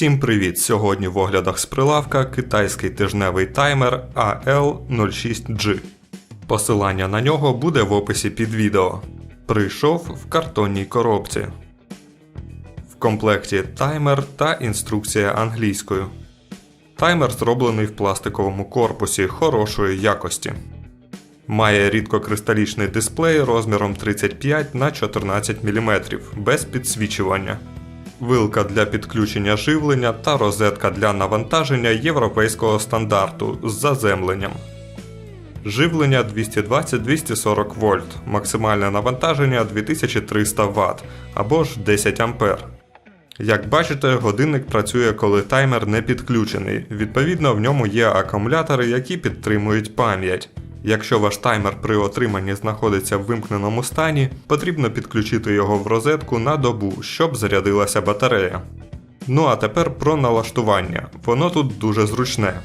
Всім привіт! Сьогодні в оглядах з прилавка китайський тижневий таймер AL06G. Посилання на нього буде в описі під відео. Прийшов в картонній коробці. В комплекті таймер та інструкція англійською. Таймер зроблений в пластиковому корпусі хорошої якості. Має рідкокристалічний дисплей розміром 35 на 14 мм без підсвічування. Вилка для підключення живлення та розетка для навантаження європейського стандарту з заземленням. Живлення 220-240 вольт, максимальне навантаження 2300 Вт або ж 10 А. Як бачите, годинник працює, коли таймер не підключений. Відповідно, в ньому є акумулятори, які підтримують пам'ять. Якщо ваш таймер при отриманні знаходиться в вимкненому стані, потрібно підключити його в розетку на добу, щоб зарядилася батарея. Ну а тепер про налаштування. Воно тут дуже зручне.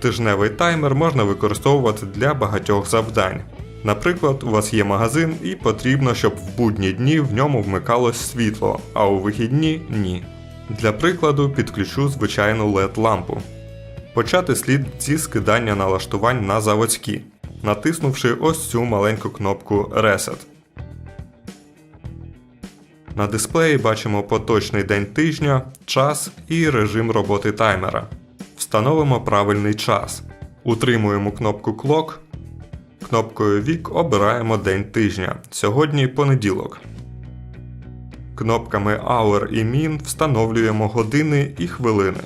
Тижневий таймер можна використовувати для багатьох завдань. Наприклад, у вас є магазин і потрібно, щоб в будні дні в ньому вмикалось світло, а у вихідні ні. Для прикладу підключу звичайну LED лампу. Почати слід зі скидання налаштувань на заводські, натиснувши ось цю маленьку кнопку Reset. На дисплеї бачимо поточний день тижня, час і режим роботи таймера. Встановимо правильний час. Утримуємо кнопку Clock. Кнопкою Вік обираємо день тижня. Сьогодні понеділок. Кнопками Hour і Min встановлюємо години і хвилини.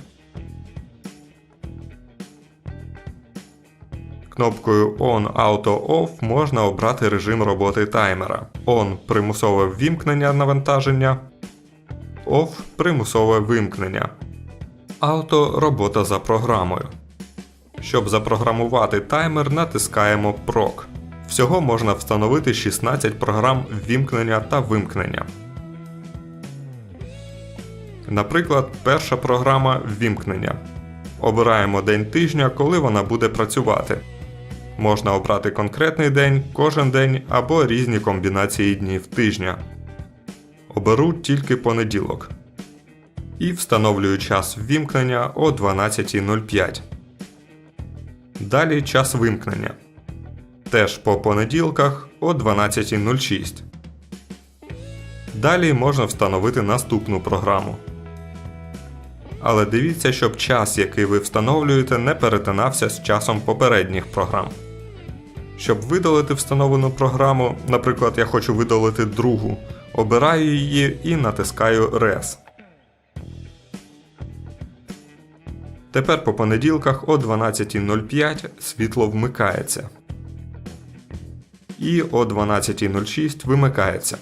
Кнопкою On Auto Off можна обрати режим роботи таймера. On примусове ввімкнення навантаження. Off примусове вимкнення. Auto робота за програмою. Щоб запрограмувати таймер, натискаємо PROC. Всього можна встановити 16 програм ввімкнення та вимкнення. Наприклад, перша програма ввімкнення. Обираємо день тижня, коли вона буде працювати. Можна обрати конкретний день, кожен день або різні комбінації днів тижня. Оберу тільки понеділок. І встановлюю час ввімкнення о 12.05. Далі час вимкнення. Теж по понеділках о 12.06. Далі можна встановити наступну програму. Але дивіться, щоб час, який ви встановлюєте, не перетинався з часом попередніх програм. Щоб видалити встановлену програму, наприклад, я хочу видалити другу, обираю її і натискаю Res. Тепер по понеділках о 12.05 світло вмикається. І о 12.06 вимикається.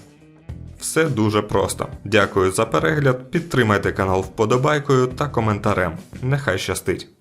Все дуже просто. Дякую за перегляд. Підтримайте канал вподобайкою та коментарем. Нехай щастить!